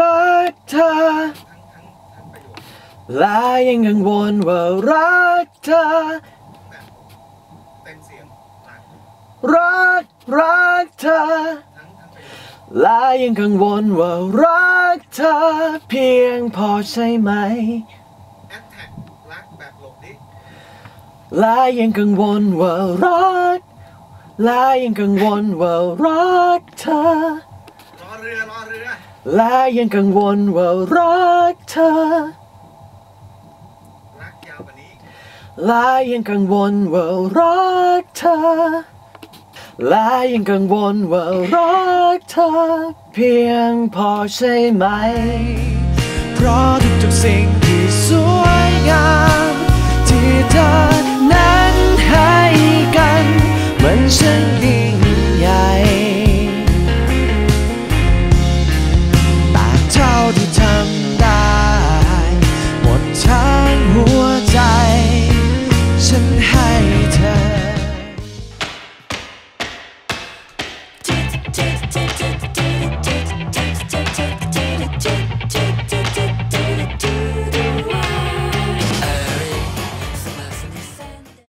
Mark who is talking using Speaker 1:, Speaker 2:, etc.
Speaker 1: รัก
Speaker 2: เธอ และยังกังวลว่ารักเธอ
Speaker 1: รัก
Speaker 2: รักเธอ และยังกังวลว่ารักเธอ เพียงพอใช่ไหม
Speaker 1: แอดแท็กรักแบบหลบดิ
Speaker 2: และยังกังวลว่ารักและยังกังวลว่ารักเธอ และยังกังวลว่ารักเธอ
Speaker 1: รักยาวกว่านี้
Speaker 2: และยังกังวลว่ารักเธอและยังกังวลว่ารักเธอ เพียงพอใช่ไหม เพราะทุกๆสิ่ง อ